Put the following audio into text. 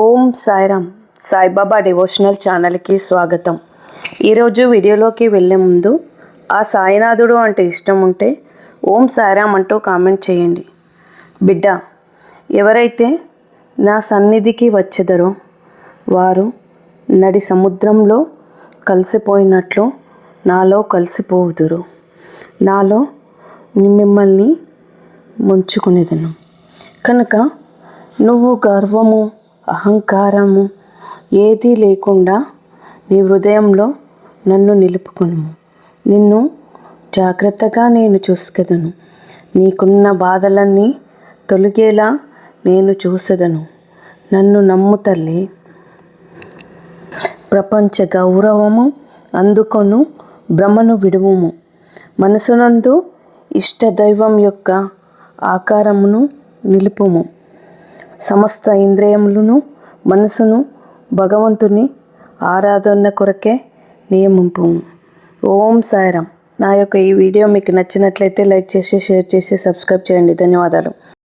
ఓం Sairam Saibaba devotional ఛానల్కి స్వాగతం. ఈరోజు వీడియోలోకి వెళ్ళే ముందు ఆ సాయినాథుడు అంటే ఇష్టం ఉంటే ఓం సాయిరామ్ అంటూ కామెంట్ చేయండి. బిడ్డ ఎవరైతే నా సన్నిధికి వచ్చెదరో వారు నడి సముద్రంలో కలిసిపోయినట్లు నాలో కలిసిపోవుదురు. నాలో మిమ్మల్ని ముంచుకునేదను. కనుక నువ్వు గర్వము అహంకారము ఏదీ లేకుండా నీ హృదయంలో నన్ను నిలుపుకును. నిన్ను జాగ్రత్తగా నేను చూసుకెదను. నీకున్న బాధలన్నీ తొలగేలా నేను చూసెదను. నన్ను నమ్ము తల్లి. ప్రపంచ గౌరవము అందుకొను భ్రమను విడువుము. మనసునందు ఇష్టదైవం యొక్క ఆకారమును నిలుపుము. సమస్త ఇంద్రియములను మనసును భగవంతుని ఆరాధన కొరకే నియమింపు. ఓం సాయిరామ్. నా యొక్క ఈ వీడియో మీకు నచ్చినట్లయితే లైక్ చేసి షేర్ చేసి సబ్స్క్రైబ్ చేయండి. ధన్యవాదాలు.